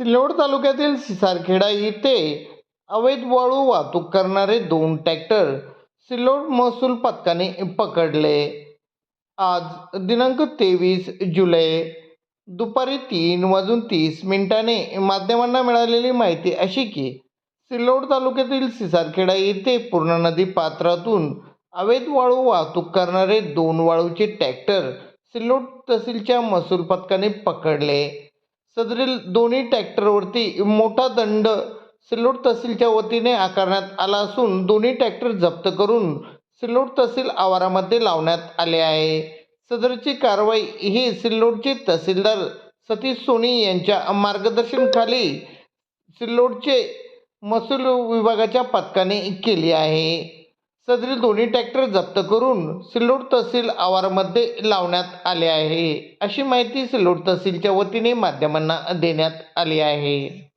सिल्लोड तालुक्यातील सिसारखेडा येथे अवैध वाळू वाहतूक करणारे दोन ट्रॅक्टर सिल्लोड महसूल पथकाने पकडले. आज दिनांक तेवीस जुलै दुपारी तीन वाजून तीस मिनिटाने माध्यमांना मिळालेली माहिती अशी की सिल्लोड तालुक्यातील सिसारखेडा येथे पूर्ण नदी पात्रातून अवैध वाळू वाहतूक करणारे दोन वाळूचे ट्रॅक्टर सिल्लोड तहसीलच्या महसूल पथकाने पकडले. सदरील दोन्ही ट्रॅक्टरवरती मोठा दंड सिल्लोड तहसीलच्या वतीने आकारण्यात आला असून दोन्ही ट्रॅक्टर जप्त करून सिल्लोड तहसील आवारामध्ये लावण्यात आले आहे. सदरची कारवाई ही सिल्लोडचे तहसीलदार सतीश सोनी यांच्या मार्गदर्शनखाली सिल्लोडचे महसूल विभागाच्या पथकाने केली आहे. सदरील दोन्ही ट्रॅक्टर जप्त करून सिल्लोड तहसील आवारामध्ये लावण्यात आले आहे. अशी माहिती सिल्लोड तहसीलच्या वतीने माध्यमांना देण्यात आली आहे.